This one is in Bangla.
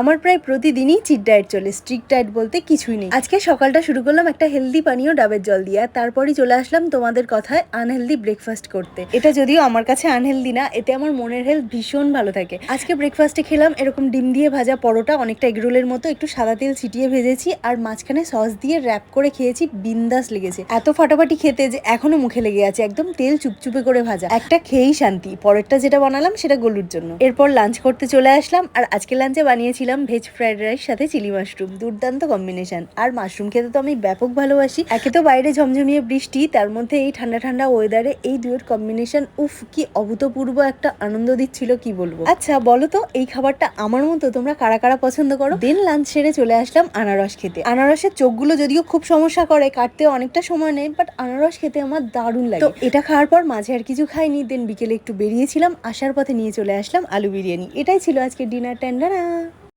আমার প্রায় প্রতিদিনই চিট ডায়েট চলে স্ট্রিক্ট ডায়েট বলতে কিছুই নেই। আজকে সকালটা শুরু করলাম একটা হেলদি পানীয় ডাবের জল দিয়ে তারপরই চলে আসলাম তোমাদের কথায় আনহেলদি ব্রেকফাস্ট করতে। এটা যদিও আমার কাছে আনহেলদি না, এতে আমার মনের হেলথ ভীষণ ভালো থাকে। আজকে ব্রেকফাস্টে খেলাম এরকম ডিম দিয়ে ভাজা পরোটা, অনেকটা এগরোলের মতো, একটু সাদা তেল ছিটিয়ে ভেজেছি, আর মাঝখানে সস দিয়ে র্যাপ করে খেয়েছি, বিন্দাস লেগেছে। এত ফাটাফাটি খেতে যে এখনও মুখে লেগে আছে, একদম তেল চুপচুপে করে ভাজা। একটা খেয়েই শান্তি, পরেরটা যেটা বানালাম সেটা গলুর জন্য। এরপর লাঞ্চ করতে চলে আসলাম, আর আজকে লাঞ্চে বানিয়েছিলাম ভেজ ফ্রাইড রাইস সাথে চিলি মাশরুম দুর্দান্ত কম্বিনেশন আর মাশরুম খেতে তো আমি ব্যাপক ভালোবাসি। একে তো বাইরে ঝমঝমিয়ে বৃষ্টি, তার মধ্যে এই ঠান্ডা ঠান্ডা ওয়েদারে এই দুয়ের কম্বিনেশন উফ, কি অভূতপূর্ব একটা আনন্দ দিচ্ছিল, কি বলব? আচ্ছা বলো তো, এই খাবারটা আমার মতো তোমরা কারা কারা পছন্দ করো? দেন লাঞ্চ সেরে চলে আসলাম আনারস খেতে। আনারসের চোখগুলো যদিও খুব সমস্যা করে, কাটতে অনেকটা সময় নেয় বাট আনারস খেতে আমার দারুণ লাগে। তো এটা খাওয়ার পর মাঝে আর কিছু খাইনি দেন বিকেলে একটু বেরিয়েছিলাম, আসার পথে নিয়ে চলে আসলাম আলু বিরিয়ানি। এটাই ছিল আজকে ডিনার টেন্ডারা